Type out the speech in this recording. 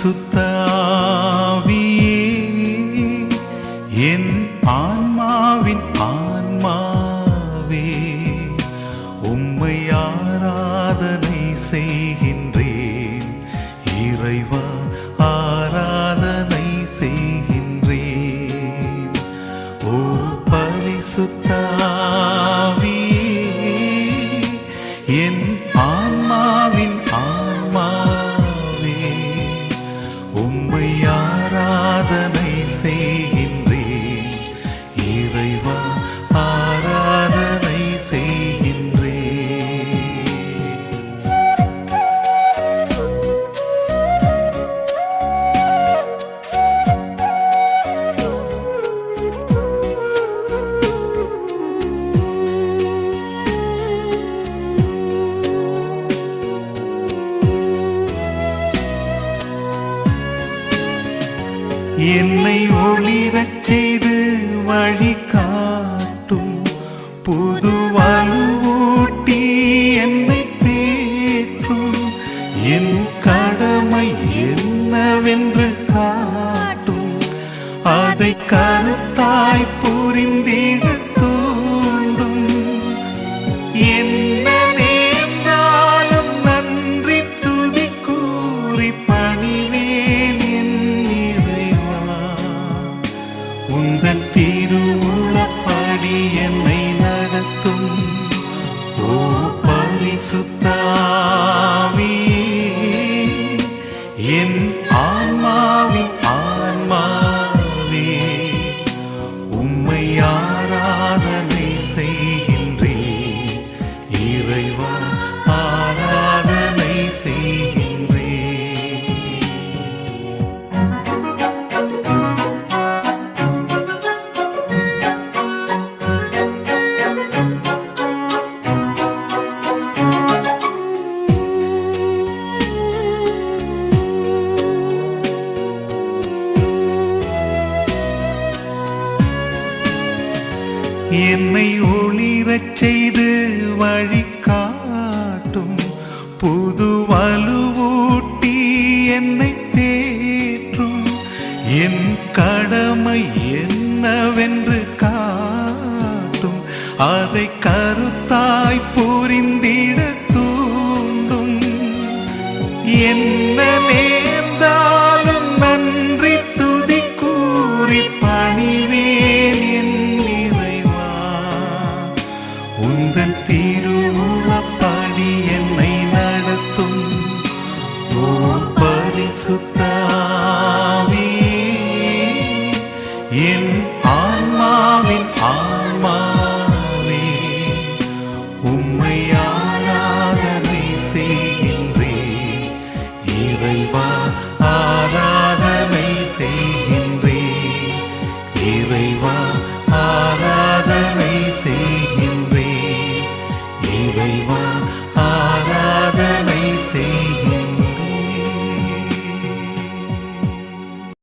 சுத்த ஆராதனை என்னை ஒளிரச் செய்து வழி காட்டும் புது வலுவூட்டி என்னை தேற்றும். என் கடமை என்னவென்று காட்டும். அதை கருத்தாய் புரிந்தீர்கள் இறைவா ஆராதனை செய்கின்றேன் என்னை ஒளிரச் செய்து வழி காட்டும் புது வலுவூட்டி என்னை தேற்றும். என் கடமை என்னவென்று காட்டும். அதை கருத்தாய் புரிந்திட தூண்டும். என்ன நேர்ந்தாலும் நன்றி துதி கூறி பணிவேன் என் நிறைவா உந்தன் so